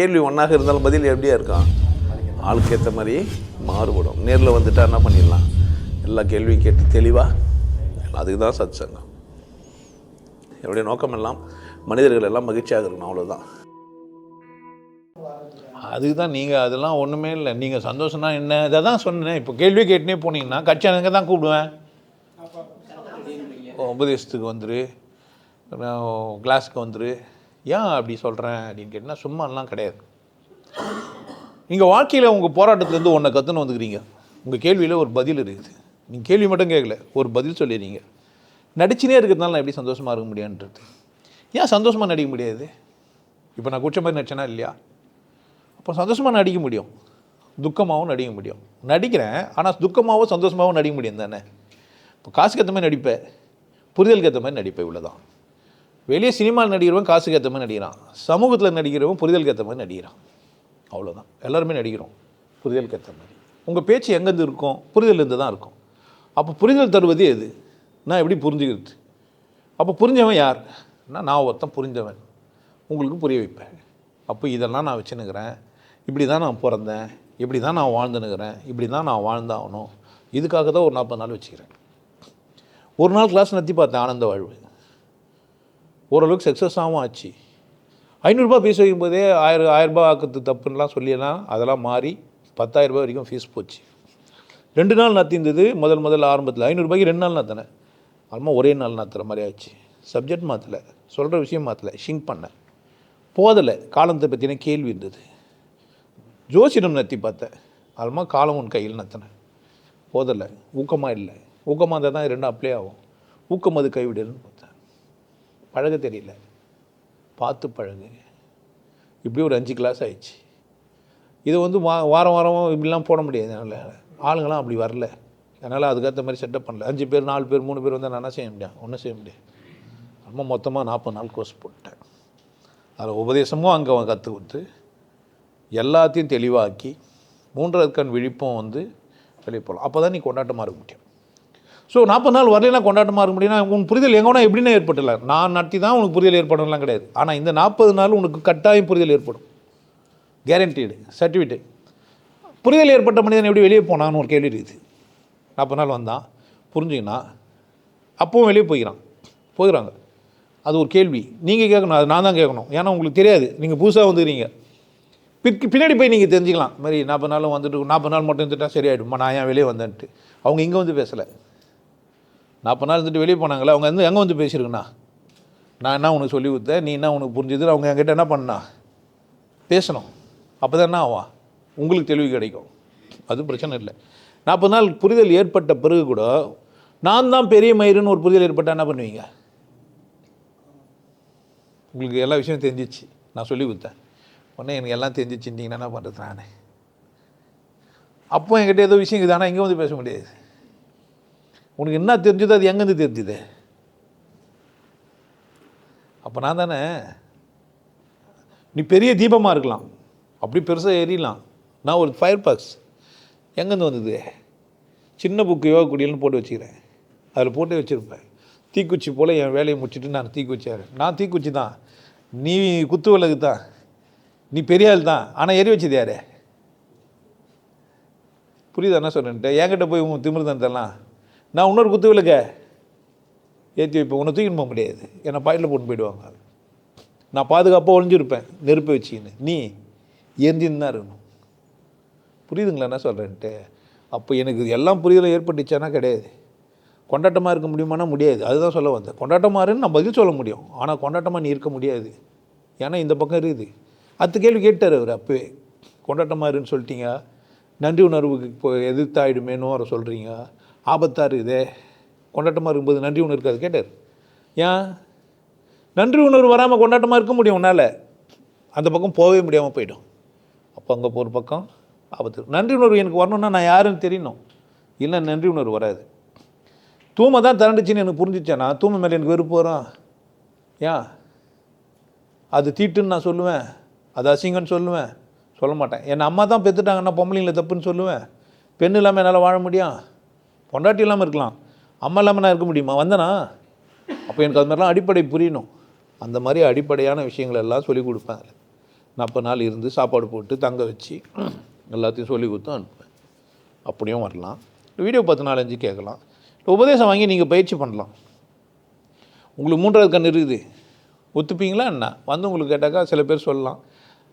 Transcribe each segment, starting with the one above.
கேள்வி ஒன்றாக இருந்தாலும் பதில் எப்படியா இருக்கும்? ஆளுக்கு ஏற்ற மாதிரி மாறுபடும். நேரில் வந்துட்டா என்ன பண்ணிடலாம்? எல்லா கேள்வியும் கேட்டு தெளிவாக அதுக்கு தான் சத் சங்கம் என்னுடைய நோக்கம் எல்லாம் மனிதர்கள் எல்லாம் மகிழ்ச்சியாக இருக்கணும் அவ்வளோதான் அதுக்கு தான் நீங்கள் அதெல்லாம் ஒன்றுமே இல்லை. நீங்கள் சந்தோஷம்னா என்ன? இதை தான் சொன்னேன். இப்போ கேள்வி கேட்டுனே போனீங்கன்னா கட்சி அங்கே தான் கூப்பிடுவேன். உபதேசத்துக்கு வந்துரு. நான் கிளாஸுக்கு வந்துரு. ஏன் அப்படி சொல்கிறேன் அப்படின்னு கேட்டால் சும்மாலாம் கிடையாது. நீங்கள் வாழ்க்கையில் உங்கள் போராட்டத்துலேருந்து ஒன்றை கற்றுன்னு வந்துக்கிறீங்க. உங்கள் கேள்வியில் ஒரு பதில் இருக்குது. நீங்கள் கேள்வி மட்டும் கேட்கல ஒரு பதில் சொல்லிடுறீங்க. நடிச்சுனே இருக்கிறதுனால நான் எப்படி சந்தோஷமாக இருக்க முடியான்றது ஏன் சந்தோஷமாக நடிக்க முடியாது? இப்போ நான் குடிச்ச மாதிரி நடிச்சேனா இல்லையா? அப்போ சந்தோஷமாக நடிக்க முடியும். துக்கமாகவும் நடிக்க முடியும். நடிக்கிறேன் ஆனால் துக்கமாகவும் சந்தோஷமாகவும் நடிக்க முடியும் தானே? இப்போ காசுக்கு ஏற்ற மாதிரி நடிப்பேன் புரிதலுக்கு ஏற்ற மாதிரி நடிப்பேன் இவ்வளோதான் வெளியே சினிமாவில் நடிக்கிறவன் காசுக்கு ஏற்ற மாதிரி நடிக்கிறான். சமூகத்தில் நடிக்கிறவன் புரிதலுக்கு ஏற்ற மாதிரி நடிக்கிறான். அவ்வளோதான் எல்லாருமே நடிக்கிறோம். புரிதலுக்கு ஏற்ற மாதிரி. உங்கள் பேச்சு எங்கேருந்து இருக்கும்? புரிதலேருந்து தான் இருக்கும். அப்போ புரிதல் தருவது எது? நான் எப்படி புரிஞ்சுக்கிறது? அப்போ புரிஞ்சவன் யார்? நான் ஒருத்தன் புரிஞ்சவன். உங்களுக்கு புரிய வைப்பேன். அப்போ இதெல்லாம் நான் வச்சுனுக்கிறேன் இப்படி தான் நான் பிறந்தேன். இப்படி தான் நான் வாழ்ந்துனுக்கிறேன் இப்படி தான் நான் வாழ்ந்தாகணும். இதுக்காக தான் ஒரு நாற்பது நாள் வச்சுக்கிறேன். ஒரு நாள் கிளாஸ் நடத்தி பார்த்தேன் ஆனந்த வாழ்வு. ஓரளவுக்கு சக்ஸஸாகவும் ஆச்சு. ஐநூறுரூபா ஃபீஸ் வைக்கும்போதே ஆயிரம் ஆயிரரூபா ஆக்கிறது தப்புன்னெலாம் சொல்லியெல்லாம் அதெல்லாம் மாறி பத்தாயிரரூபா வரைக்கும் ஃபீஸ் போச்சு. ரெண்டு நாள் நடத்திருந்தது முதல் முதல் ஆரம்பத்தில். ஐநூறுரூபாய்க்கு ரெண்டு நாள் நத்தினேன். அதுமாதிரி ஒரே நாள் நத்துற மாதிரி ஆயிடுச்சு சப்ஜெக்ட் மாற்றலை சொல்கிற விஷயம் மாற்றலை ஷிங்க் பண்ணேன் போதலை. காலத்தை பற்றின கேள்வி இருந்தது. ஜோசிடம் நடத்தி பார்த்தேன். ஆல்மா காலம் உன் கையில் நத்தினேன். போதலை. ஊக்கமாக இல்லை. ஊக்கமாக இருந்தால் தான் ரெண்டும் அப்ளை ஆகும். ஊக்கம் அது கைவிடுன்னு பழக தெரியல. பார்த்து பழகு. இப்படி ஒரு அஞ்சு கிளாஸ் ஆயிடுச்சு. இது வந்து வா வாரம் வாரம் இப்படிலாம் போட முடியாது என்னால். ஆளுங்களாம் அப்படி வரல. அதனால் அதுக்கேற்ற மாதிரி செட்டப் பண்ணல. அஞ்சு பேர் நாலு பேர் மூணு பேர் வந்தால் நான் என்ன செய்ய முடியாது ஒன்றும் செய்ய முடியாது. ரொம்ப மொத்தமாக நாற்பது நாள் கோர்ஸ் போட்டேன் அதில் உபதேசமும் அங்கே கற்றுக் கொடுத்து எல்லாத்தையும் தெளிவாக்கி மூன்றாவது கண் விழிப்பும் வந்து வெளியே போகலாம். அப்போ தான் நீ கொண்டாட்டமாக இருக்க முடியும். ஸோ நாற்பது நாள் வரலாம் கொண்டாட்டமாக இருக்க முடியும்னா உன் புரிதல் எங்கன்னா எப்படின்னா ஏற்பட்டல நான் நடத்தி தான் உனக்கு புரிதல் ஏற்படலாம் கிடையாது. ஆனால் இந்த நாற்பது நாள் உனக்கு கட்டாயம் புரிதல் ஏற்படும். கேரண்டீடு சர்டிஃபிகேட் புரிதல் ஏற்பட்ட மனிதன் எப்படி வெளியே போனான்னு ஒரு கேள்வி இருக்குது. நாற்பது நாள் வந்தான். புரிஞ்சுக்கினா அப்பவும் வெளியே போய்க்கிறான். போயிடறாங்க அது ஒரு கேள்வி. நீங்கள் கேட்கணும். அது நான் தான் கேட்கணும். ஏன்னா உங்களுக்கு தெரியாது. நீங்கள் புதுசாக வந்துக்கிறீங்க. பிற்கு பின்னாடி போய் நீங்கள் தெரிஞ்சுக்கலாம். மாதிரி நாற்பது நாளும் வந்துட்டு நாற்பது நாள் மட்டும் இருந்துட்டா சரியாயிடுமா நான் ஏன் வெளியே வந்தேன்ட்டு. அவங்க இங்கே வந்து பேசலை. நாற்பது நாள் இருந்துட்டு வெளியே போனாங்களே அவங்க வந்து எங்கே வந்து பேசியிருக்குண்ணா? நான் என்ன உனக்கு சொல்லி கொடுத்தேன்? நீ என்ன உனக்கு புரிஞ்சுது? அவங்க என்கிட்ட என்ன பண்ணா? பேசணும். அப்போ தான் என்ன ஆவா? உங்களுக்கு தெளிவு கிடைக்கும். அது பிரச்சனை இல்லை. நாற்பது நாள் புரிதல் ஏற்பட்ட பிறகு கூட நான் தான் பெரிய மயிருன்னு ஒரு புரிதல் ஏற்பட்டால் என்ன பண்ணுவீங்க? உங்களுக்கு எல்லா விஷயமும் தெரிஞ்சிச்சு. நான் சொல்லி கொடுத்தேன். உடனே எனக்கு எல்லாம் தெரிஞ்சிச்சுட்டிங்கன்னா என்ன பண்ணுறது நான்? அப்போ என்கிட்ட ஏதோ விஷயம் இருக்குது. ஆனால் இங்கே வந்து பேச முடியாது. உனக்கு என்ன தெரிஞ்சுதோ அது எங்கேருந்து தெரிஞ்சுது? அப்போ நான் தானே நீ பெரிய தீபமாக இருக்கலாம். அப்படி பெருசாக எரியலாம் நான் ஒரு ஃபயர் பாக்ஸ் எங்கேருந்து வந்தது? சின்ன புக்கு யோகா குடியல்னு போட்டு வச்சுக்கிறேன். அதில் போட்டு வச்சுருப்பேன். தீக்குச்சி போல் என் வேலையை முடிச்சுட்டு நான் தீக்குச்சியாரு நான் தீக்குச்சி தான். நீ குத்து விளக்கு தான். நீ பெரிய ஆள் தான். ஆனால் எரி வச்சது யாரு? புரியுதா என்ன சொல்கிறேன்ட்டு என்கிட்ட போய் உன் திமிர்தந்தெல்லாம் நான் இன்னொரு குத்து விளக்க. ஏற்றி வைப்பேன். உன்னை தூக்கின்னு போக முடியாது. என்னை பாயிண்டில் போட்டு போயிடுவாங்க நான் பாதுகாப்பாக ஒழிஞ்சிருப்பேன் நெருப்பை வச்சுக்கின்னு. நீ ஏந்தின்னு தான் இருக்கணும். புரியுதுங்களா என்ன சொல்கிறேன்ட்டு அப்போ எனக்கு எல்லாம் புரியல ஏற்பட்டுச்சானா கிடையாது. கொண்டாட்டமாக இருக்க முடியுமானா முடியாது. அதுதான் சொல்ல வந்தேன். கொண்டாட்டமாக இருன்னு நான் பதில் சொல்ல முடியும். ஆனால் கொண்டாட்டமாக நீ இருக்க முடியாது. ஏன்னா இந்த பக்கம் இருக்குது. அத்து கேள்வி கேட்டார் அவர் அப்போவே. கொண்டாட்டமாக இருன்னு சொல்லிட்டீங்க. நன்றி உணர்வுக்கு இப்போ எதிர்த்தாயிடுமேனோ அவரை சொல்கிறீங்க ஆபத்தாக இருக்குதே கொண்டாட்டமாக இருக்கும்போது நன்றி உணர்வு இருக்காது. கேட்டார். ஏன்? நன்றி உணர்வு வராமல் கொண்டாட்டமாக இருக்க முடியும் உன்னால். அந்த பக்கம் போகவே முடியாமல் போயிடும். அப்போ அங்கே போகிற பக்கம் ஆபத்து. நன்றி உணர்வு எனக்கு வரணும்னா நான் யாருன்னு தெரியணும். இல்லை நன்றி உணர்வு வராது. தூமை தான் திரண்டுச்சின்னு எனக்கு புரிஞ்சிச்சேனா தூமை மேலே எனக்கு வெறுப்பு வரும். ஏன்? அது தீட்டுன்னு நான் சொல்லுவேன். அது அசிங்கன்னு சொல்லுவேன். சொல்ல மாட்டேன். என் அம்மா தான் பெற்றுட்டாங்கன்னா பொம்பளைங்களை தப்புன்னு சொல்லுவேன். பெண் இல்லாமல் என்னால் வாழ முடியும்? பொண்டாட்டி இல்லாமல் இருக்கலாம். அம்மா இல்லாமல் நான் இருக்க முடியுமா? வந்தனா? அப்போ எனக்கு அது மாதிரிலாம் அடிப்படை புரியணும். அந்த மாதிரி அடிப்படையான விஷயங்கள் எல்லாம் சொல்லிக் கொடுப்பேன் அதில். நாற்பது நாள் இருந்து சாப்பாடு போட்டு தங்க வச்சு எல்லாத்தையும் சொல்லி கொடுத்து அனுப்புவேன். அப்படியும் வரலாம். வீடியோ பத்து நாலஞ்சு கேட்கலாம். உபதேசம் வாங்கி நீங்கள் பயிற்சி பண்ணலாம். உங்களுக்கு மூன்றாவது கண் இருக்குது. ஒத்துப்பீங்களா என்ன? வந்து உங்களுக்கு கேட்டாக்கா சில பேர் சொல்லலாம்.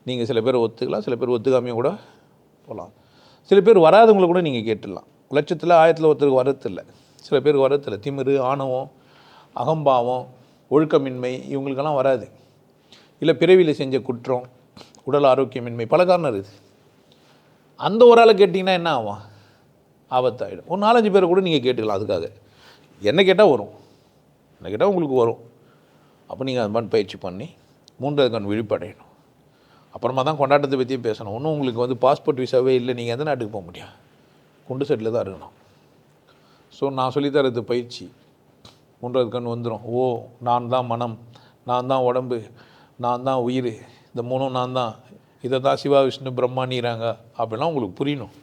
நீங்கள் சில பேர் ஒத்துக்கலாம். சில பேர் ஒத்துக்காமையும் கூட போகலாம். சில பேர் வராதவங்களை கூட நீங்கள் கேட்டுடலாம். லட்சத்தில் ஆயிரத்தில் ஒருத்தருக்கு வரதில்லை சில பேருக்கு வரதில்லை திமிரு ஆணவம் அகம்பாவம் ஒழுக்கமின்மை இவங்களுக்கெல்லாம் வராது. இல்லை பிறவியில் செஞ்ச குற்றம் உடல் ஆரோக்கியமின்மை பல காரணம் இருக்குது. அந்த ஒரு ஆளை கேட்டிங்கன்னா என்ன ஆகும்? ஆபத்தாயிடும். ஒரு நாலஞ்சு பேரை கூட நீங்கள் கேட்டுக்கலாம் அதுக்காக. என்ன கேட்டால் வரும். என்ன கேட்டால் உங்களுக்கு வரும். அப்போ நீங்கள் அது மாதிரி பயிற்சி பண்ணி மூன்றாவது கண் விழிப்படையணும். அப்புறமா தான் கொண்டாட்டத்தை பற்றியும் பேசணும். ஒன்றும் உங்களுக்கு வந்து பாஸ்போர்ட் விசாவே இல்லை. நீங்கள் எந்த நாட்டுக்கு போக முடியும்? குண்டு செட்டில் தான் இருக்கணும். ஸோ நான் சொல்லித்தரது பயிற்சி. மூன்றாவது கண் வந்துடும் ஓ நான் தான் மனம். நான் தான் உடம்பு. நான் தான் உயிர். இந்த மூணும் நான் தான். இதை தான் சிவா விஷ்ணு பிரம்மானிறாங்க அப்படிலாம் உங்களுக்கு புரியணும்.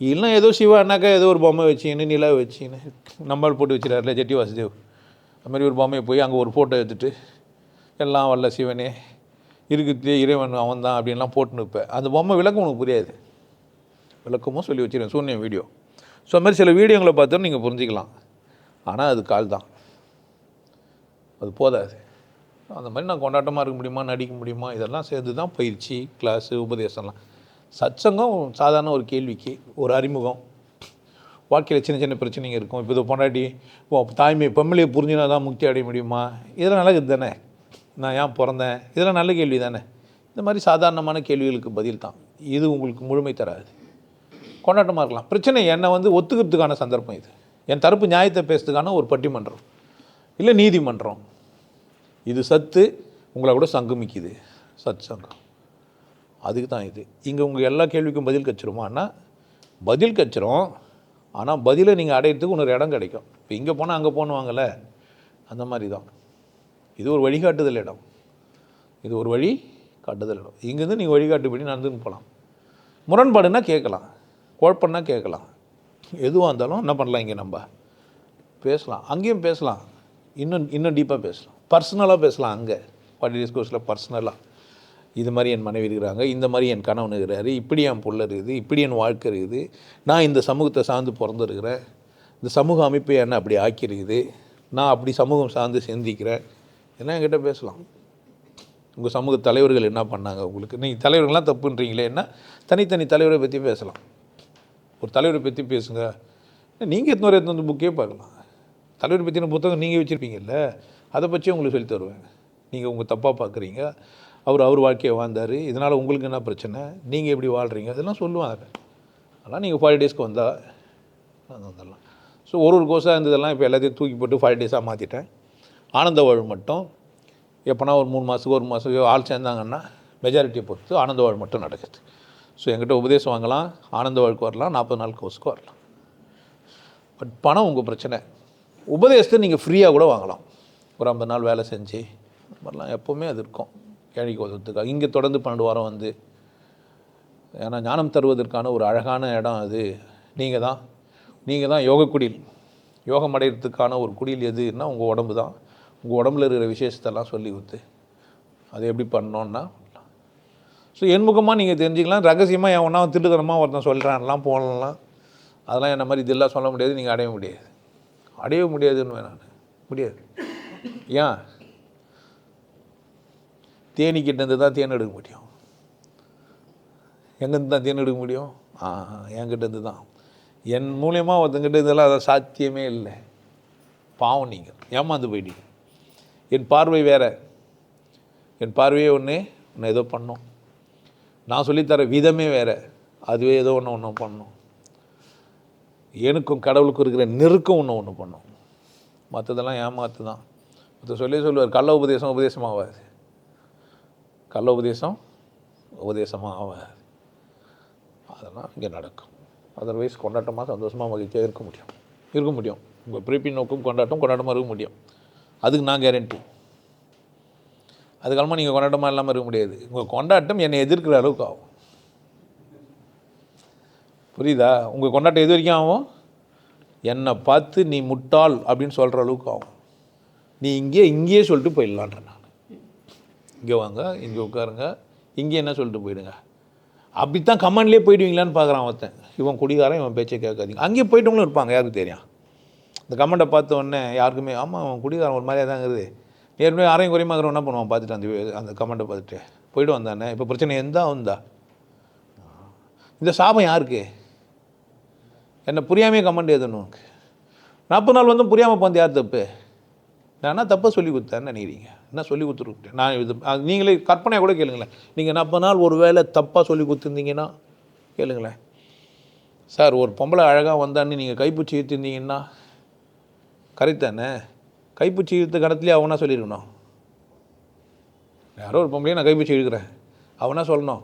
இல்லை ஏதோ சிவானாக்கா ஏதோ ஒரு பொம்மை வச்சுன்னு நிலா வச்சுன்னு நம்பர் போட்டு வச்சுறாருல ஜெட்டி வாசுதேவ். மாதிரி ஒரு பொம்மையை போய் அங்கே ஒரு ஃபோட்டோ எடுத்துகிட்டு எல்லாம் வல்ல சிவனே இருக்குது இறைவன் அவன் தான் அப்படின்லாம் போட்டுன்னு இருப்பேன். அந்த பொம்மை விளக்கம் உனக்கு புரியாது. விளக்கமும் சொல்லி வச்சுருவேன் சூன்யம் வீடியோ. ஸோ அது மாதிரி சில வீடியோங்களை பார்த்தோம் நீங்கள் புரிஞ்சிக்கலாம். ஆனால் அது கால் தான். அது போதாது. அந்த மாதிரி நான் கொண்டாட்டமாக இருக்க முடியுமா நடிக்க முடியுமா இதெல்லாம் சேர்ந்து தான் பயிற்சி கிளாஸு உபதேசம்லாம். சத்சங்கம் சாதாரண ஒரு கேள்விக்கு ஒரு அறிமுகம். வாழ்க்கையில் சின்ன சின்ன பிரச்சனைங்க இருக்கும். இப்போ இதை பொண்டாட்டி ஓ தாய்மை பொம்மலையை புரிஞ்சுனா தான் முக்தி அடைய முடியுமா? இதெல்லாம் நல்லது தானே? நான் ஏன் பிறந்தேன்? இதெல்லாம் நல்ல கேள்வி தானே இந்த மாதிரி சாதாரணமான கேள்விகளுக்கு பதில் தான். இது உங்களுக்கு முழுமை தராது. கொண்டாட்டமாக இருக்கலாம். பிரச்சனை என்னை வந்து ஒத்துக்கிறதுக்கான சந்தர்ப்பம் இது. என் தரப்பு நியாயத்தை பேசுறதுக்கான ஒரு பட்டிமன்றம். இல்லை நீதிமன்றம். இது சத்து உங்களை கூட சங்கமிக்குது. சத் சங்கம். அதுக்கு தான் இது. இங்கே உங்கள் எல்லா கேள்விக்கும் பதில் கச்சிருமான்னா பதில் கச்சிரும். ஆனால் பதிலை நீங்கள் அடையிறதுக்கு இன்னொரு இடம் கிடைக்கும். இப்போ இங்கே போனால் அங்கே போனுவாங்கல்ல அந்த மாதிரி தான். இது ஒரு வழிகாட்டுதல் இடம். இது ஒரு வழி காட்டுதல் இடம். இங்கேருந்து நீங்கள் வழிகாட்டுபடி நடந்துன்னு போகலாம் முரண்பாடுன்னா கேட்கலாம். குழப்பம்னா கேட்கலாம். எதுவாக இருந்தாலும் என்ன பண்ணலாம் இங்கே நம்ம? பேசலாம். அங்கேயும் பேசலாம். இன்னும் இன்னும் டீப்பாக பேசலாம். பர்சனலாக பேசலாம் அங்கே. பாட்டி டிஸ்கோர்ஸில் பர்சனலாக இது மாதிரி என் மனைவி இருக்கிறாங்க. இந்த மாதிரி என் கணவன் இருக்கிறாரு. இப்படி என் புள்ள இருக்குது. இப்படி என் வாழ்க்கை இருக்குது. நான் இந்த சமூகத்தை சார்ந்து பிறந்திருக்கிறேன். இந்த சமூக அமைப்பு என்ன அப்படி ஆக்கியிருக்குது. நான் அப்படி சமூகம் சார்ந்து சிந்திக்கிறேன். என்ன என்கிட்ட பேசலாம்? உங்கள் சமூக தலைவர்கள் என்ன பண்ணாங்க உங்களுக்கு? நீங்கள் தலைவர்கள்லாம் தப்புன்றீங்களே என்ன? தனித்தனி தலைவரை பற்றி பேசலாம். ஒரு தலைவரை பற்றி பேசுங்க. நீங்கள் எத்தனை எத்தனை வந்து புக்கே பார்க்கலாம். தலைவரை பற்றின புத்தகம் நீங்கள் வச்சுருப்பீங்கல்ல அதை பற்றி உங்களுக்கு சொல்லி தருவேன். நீங்கள் உங்கள் தப்பாக பார்க்குறீங்க அவர் அவர் வாழ்க்கையை வாழ்ந்தார். இதனால் உங்களுக்கு என்ன பிரச்சனை? நீங்கள் எப்படி வாழ்கிறீங்க அதெல்லாம் சொல்லுவாங்க. அதெல்லாம் நீங்கள் ஃபைவ் டேஸ்க்கு வந்தால் வந்துடலாம். ஸோ ஒரு ஒரு கோர்ஸாக இருந்ததெல்லாம் இப்போ எல்லாத்தையும் தூக்கி போட்டு ஃபைவ் டேஸாக மாற்றிட்டேன் ஆனந்த வாழ் மட்டும். எப்போனா ஒரு மூணு மாதத்துக்கு ஒரு மாதத்துக்கு ஆள் சேர்ந்தாங்கன்னா மெஜாரிட்டியை பொறுத்து ஆனந்த வாழ் மட்டும் நடக்குது. ஸோ என்கிட்ட உபதேசம் வாங்கலாம் ஆனந்த வாழ்க்கை வரலாம் நாற்பது நாள் கோர்ஸுக்கு வரலாம். பட் பணம் உங்கள் பிரச்சனை. உபதேசத்தை நீங்கள் ஃப்ரீயாக கூட வாங்கலாம். ஒரு ஐம்பது நாள் வேலை செஞ்சு வரலாம் எப்போவுமே அது இருக்கும். ஏழைக்கு உதவுறதுக்காக இங்கே தொடர்ந்து பன்னெண்டு வாரம் வந்து ஏன்னா ஞானம் தருவதற்கான ஒரு அழகான இடம் அது. நீங்கள் தான். நீங்கள் தான் யோக குடில். யோகம் அடைகிறதுக்கான ஒரு குடில் எதுன்னா உங்கள் உடம்பு தான். உங்கள் உடம்புல இருக்கிற விசேஷத்தெல்லாம் சொல்லி கொடுத்து அதை எப்படி பண்ணோன்னா ஸோ என்முகமாக நீங்கள் தெரிஞ்சுக்கலாம். ரகசியமாக என் ஒன்றா திட்டுத்தனமாக ஒருத்தன் சொல்கிறான்லாம் போகலாம் அதெல்லாம் என்ன மாதிரி இதெல்லாம் சொல்ல முடியாது நீங்கள் அடைய முடியாது. அடைய முடியாதுன்னு நான் முடியாது. ஏன்? தேனிக்கிட்டேருந்து தான் தேன் எடுக்க முடியும். எங்கேருந்து தான் தேன் எடுக்க முடியும்? ஆ என்கிட்டேருந்து தான். என் மூலியமாக ஒருத்தங்கிட்ட இதெல்லாம் அதை சாத்தியமே இல்லை. பாவம் நீங்கள் ஏமாந்து போயிட்டீங்க. என் பார்வை வேறு. என் பார்வையே ஒன்று ஒன்று ஏதோ பண்ணும். நான் சொல்லித்தர விதமே வேறு. அதுவே ஏதோ ஒன்று ஒன்று பண்ணும். எனக்கும் கடவுளுக்கும் இருக்கிற நெருக்கம் ஒன்று ஒன்று பண்ணும். மற்றதெல்லாம் ஏமாத்து தான் மற்ற சொல்லி சொல்லுவார் கள்ள உபதேசம் உபதேசமாகாது கள்ள உபதேசம் உபதேசமாக ஆகாது அதெல்லாம் இங்கே நடக்கும். அதர்வைஸ் கொண்டாட்டமாக சந்தோஷமாக மகிழ்ச்சியாக இருக்க முடியும். இருக்க முடியும். உங்கள் பிறப்பின் நோக்கம் கொண்டாட்டம் கொண்டாட்டமாக இருக்க முடியும். அதுக்கு நான் கேரண்டி அதுக்கப்புறமா நீங்கள் கொண்டாட்டமாக இல்லாமல் இருக்க முடியாது. உங்கள் கொண்டாட்டம் என்னை எதிர்க்கிற அளவுக்கு ஆகும். புரியுதா? உங்கள் கொண்டாட்டம் எது வரைக்கும் ஆகும்? என்னை பார்த்து நீ முட்டாள் அப்படின்னு சொல்கிற அளவுக்கு ஆகும். நீ இங்கேயே இங்கேயே சொல்லிட்டு போயிடலான்ற நான். இங்கே வாங்க இங்கே உட்காருங்க. இங்கே என்ன சொல்லிட்டு போயிடுங்க. அப்படித்தான் கமெண்ட்லேயே போயிடுவீங்களான்னு பார்க்குறான் ஒருத்தன். இவன் குடிகாரன் இவன் பேச்சை கேட்காதீங்க. அங்கேயே போயிட்டவங்களும் இருப்பாங்க யாருக்கு தெரியும்? இந்த கமெண்ட்டை பார்த்த உடனே யாருக்குமே ஆமாம் அவன் குடிகாரன் ஒரு மாதிரியாக தாங்கிறது ஏற்கனவே அரையும் குறையுமா இருக்கிறவன் என்ன பண்ணுவான்? பார்த்துட்டு அந்த அந்த கமெண்ட்டை பார்த்துட்டு. போய்ட்டு வந்தானே? இப்போ பிரச்சனை எந்த வந்தா இந்த சாபம் யாருக்கு? என்னை புரியாமையே கமெண்ட் எழுதணும் உனக்கு. நாற்பது நாள் வந்து புரியாமல் போந்து யார் தப்பு? நான் தப்பாக சொல்லி கொடுத்தேன்னு நினைக்கிறீங்க? என்ன சொல்லி கொடுத்துருக்கேன் நான் இது நீங்களே கற்பனையாக கூட கேளுங்களேன். நீங்கள் நாற்பது நாள் ஒரு வேளை தப்பாக சொல்லி கொடுத்துருந்தீங்கன்னா கேளுங்களேன். சார் ஒரு பொம்பளை அழகாக வந்தான்னு நீங்கள் கைப்பூச்சி ஏற்றிருந்தீங்கன்னா கரெக்ட் தானே கைப்பூச்சி இழுத்த கணத்துலேயே அவனா சொல்லியிருக்கணும்? யாரோ ஒரு பொம்பளையை நான் கைப்பூச்சி இழுக்கிறேன். அவனா சொல்லணும்?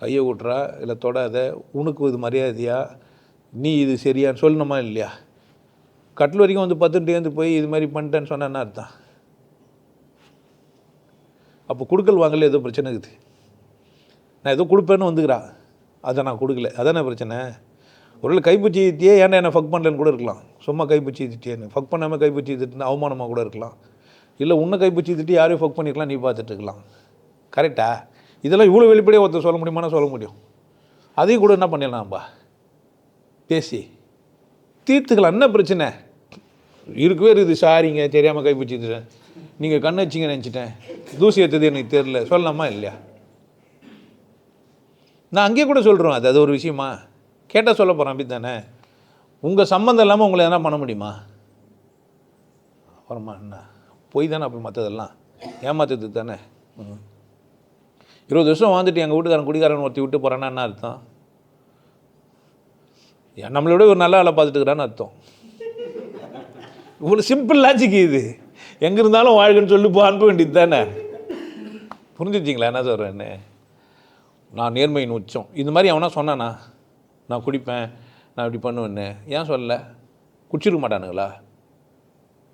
கையை விட்றா இல்லை தொடாத உனக்கு இது மரியாதையா? நீ இது சரியான்னு சொல்லணுமா இல்லையா? கட்டில் வரைக்கும் வந்து பத்துட்டு ஏந்து போய் இது மாதிரி பண்ணிட்டேன்னு சொன்னேன்னா அர்த்தம்? அப்போ கொடுக்கல் வாங்கல ஏதோ பிரச்சனை இருக்குது. நான் ஏதோ கொடுப்பேன்னு வந்துக்கிறான் அதை நான் கொடுக்கல. அதானே பிரச்சனை? ஒருவேளை கைப்பூச்சி ஏன்டா என்னை ஃபக் பண்ணலன்னு கூட இருக்கலாம். சும்மா கைப்பூச்சி திட்டியேன்னு ஃபக் பண்ணாமல் கைப்பூச்சி திட்டுனா அவமானமாக கூட இருக்கலாம். இல்லை உன்னை கைப்பூச்சி திட்டி யாரையும் ஃபக் பண்ணிக்கலாம் நீ பார்த்துட்டு இருக்கலாம். கரெக்டா இதெல்லாம் இவ்வளோ வெளிப்படையாக ஒருத்தர் சொல்ல முடியுமானா சொல்ல முடியும். அதையும் கூட என்ன பண்ணிடலாம்ப்பா பேசி. தீர்த்துக்கலாம். என்ன பிரச்சனை? இருக்கவே இருக்குது. சாரிங்க தெரியாமல் கைப்பிடிச்சிட்டேன் நீங்கள் கண்ணு வச்சிங்க நினச்சிட்டேன். தூசி ஏற்றது எனக்கு தெரில சொல்லலாமா இல்லையா? நான் அங்கேயே கூட சொல்கிறோம் அது அது ஒரு விஷயமா? கேட்டால் சொல்ல போகிறேன் அப்படி தானே உங்கள் சம்மந்தம் இல்லாமல் உங்களை எதனா பண்ண முடியுமா? அப்புறமா என்ன? போய் தானே அப்போ மற்றதெல்லாம் ஏமாத்துறது தானே? ம். இருபது வருஷம் வாழ்ந்துட்டு எங்கள் வீட்டுக்காரன் குடிகாரன் ஒருத்தி விட்டு போகிறேன்னா என்ன அர்த்தம்? நம்மளை விட ஒரு நல்ல வேலை பார்த்துட்டுக்கிறான்னு அர்த்தம். இவ்வளோ சிம்பிள் லாஜிக் இது. எங்கே இருந்தாலும் வாழ்க்கைன்னு சொல்லி போ அனுப்ப வேண்டியது தானே? புரிஞ்சுச்சிங்களா என்ன சொல்கிறேன்னு நான் நேர்மையின் உச்சம். இந்த மாதிரி அவனா சொன்னானா? நான் குடிப்பேன். நான் இப்படி பண்ணுவேன்னு ஏன் சொல்லலை? குடிச்சிருக்க மாட்டானுங்களா?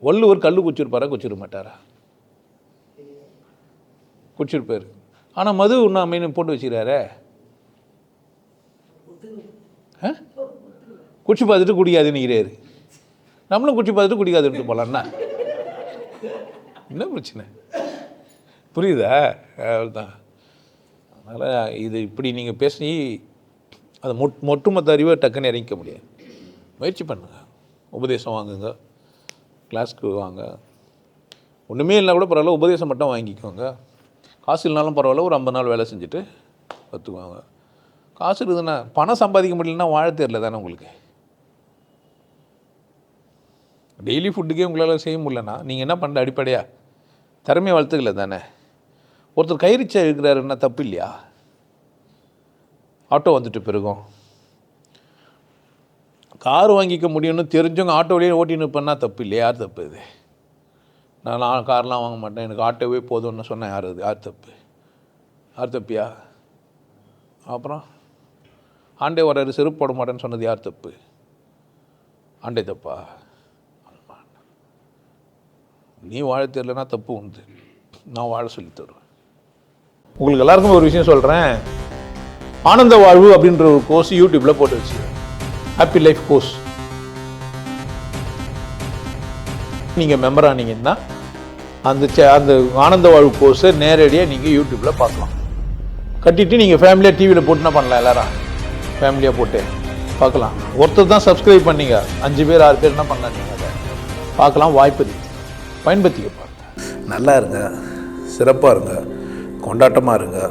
வள்ளுவர் கல் குச்சிருப்பாரா குச்சிருக்க மாட்டாரா? குச்சிருப்பார். ஆனால் மது இன்னும் மீன் போட்டு வச்சுக்கிறாரே. ஆ? குடிச்சு பார்த்துட்டு குடிக்காதுன்னு நம்மளும் குச்சி பார்த்துட்டு குடிக்காதுன்ட்டு போகலான்னா என்ன? பிரச்சனை? புரியுதா? அவ்வளோதான் அதனால் இது இப்படி நீங்கள் பேசி அதை மொட் ஒட்டுமொத்த அறிவை டக்குன்னு இறங்கிக்க முடியாது. முயற்சி பண்ணுங்க. உபதேசம் வாங்குங்க. கிளாஸ்க்கு வாங்க. ஒன்றுமே இல்லை கூட பரவாயில்ல உபதேசம் மட்டும் வாங்கிக்கோங்க. காசு இல்லைனாலும் பரவாயில்ல ஒரு ஐம்பது நாள் வேலை செஞ்சுட்டு கற்றுக்குவாங்க காசு இருக்குதுன்னா பணம் சம்பாதிக்க முடியலன்னா வாழ தெரியல தானே உங்களுக்கு? டெய்லி ஃபுட்டுக்கே உங்களால் செய்ய முடியலன்னா நீங்கள் என்ன பண்ணுற அடிப்படையாக திறமையை வளர்த்துக்கல தானே? ஒருத்தர் கயிறிச்சா இருக்கிறாருன்னா தப்பு இல்லையா? ஆட்டோ வந்துட்டு பிறகும். கார் வாங்கிக்க முடியும்னு தெரிஞ்சவங்க ஆட்டோவிலேயே ஓட்டின்னு பண்ணா தப்பு இல்லையா? யார் தப்பு இது? நான் நான் கார்லாம் வாங்க மாட்டேன். எனக்கு ஆட்டோவே போதும்னு சொன்னேன் யார் அது? யார் தப்பு? யார் தப்பியா? அப்புறம் ஆண்டே ஒரு செருப்பு போட மாட்டேன்னு சொன்னது யார் தப்பு? ஆண்டே தப்பா? நீ வாழ தெரியலனா தப்பு உண்டு. நான் வாழ சொல்லி தருவேன். உங்களுக்கு எல்லாருக்கும் ஒரு விஷயம் சொல்கிறேன் ஆனந்த வாழ்வு அப்படின்ற ஒரு கோர்ஸ் யூடியூப்பில் போட்டு வச்சு ஹாப்பி லைஃப் கோர்ஸ் நீங்கள் மெம்பர் ஆனீங்கன்னா அந்த சே- அந்த ஆனந்த வாழ்வு கோர்ஸை நேரடியாக நீங்கள் யூடியூப்பில் பார்க்கலாம். கட்டிட்டு நீங்கள் ஃபேமிலியாக டிவியில் போட்டுனா பண்ணலாம் எல்லாரும். ஃபேமிலியாக போட்டு பார்க்கலாம். ஒருத்தர் தான் சப்ஸ்கிரைப் பண்ணீங்க. அஞ்சு பேர் ஆறு பேர் என்ன பண்ணலாம் நீங்கள் அதை. பார்க்கலாம் வாய்ப்பு பயன்படுத்திக்க பாருங்க. நல்லா இருங்க. சிறப்பாக இருங்க. கொண்டாட்டமாக இருங்க.